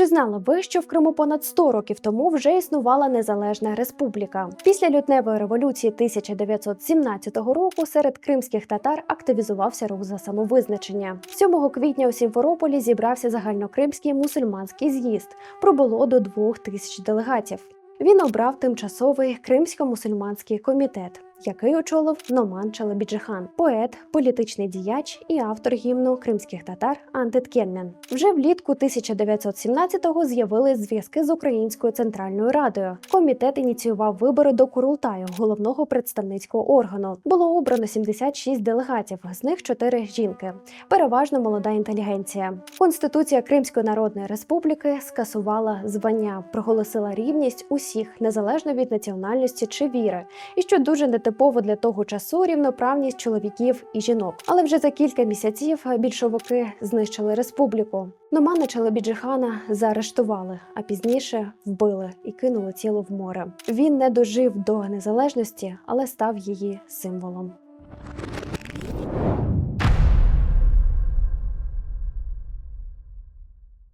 Чи знали ви, що в Криму понад 100 років тому вже існувала незалежна республіка? Після лютневої революції 1917 року серед кримських татар активізувався рух за самовизначення. 7 квітня у Сімферополі зібрався загальнокримський мусульманський з'їзд. Пробуло до двох тисяч делегатів. Він обрав тимчасовий кримсько-мусульманський комітет, який очолив Номан Челебіджихан, поет, політичний діяч і автор гімну кримських татар Антит Кельмен. Вже влітку 1917-го з'явились зв'язки з Українською центральною радою. Комітет ініціював вибори до Курултаю, головного представницького органу. Було обрано 76 делегатів, з них 4 жінки, переважно молода інтелігенція. Конституція Кримської Народної Республіки скасувала звання, проголосила рівність усіх незалежно від національності чи віри, і що дуже нетипово для того часу рівноправність чоловіків і жінок. Але вже за кілька місяців більшовики знищили республіку. Номана Челебіджихана заарештували, а пізніше вбили і кинули тіло в море. Він не дожив до незалежності, але став її символом.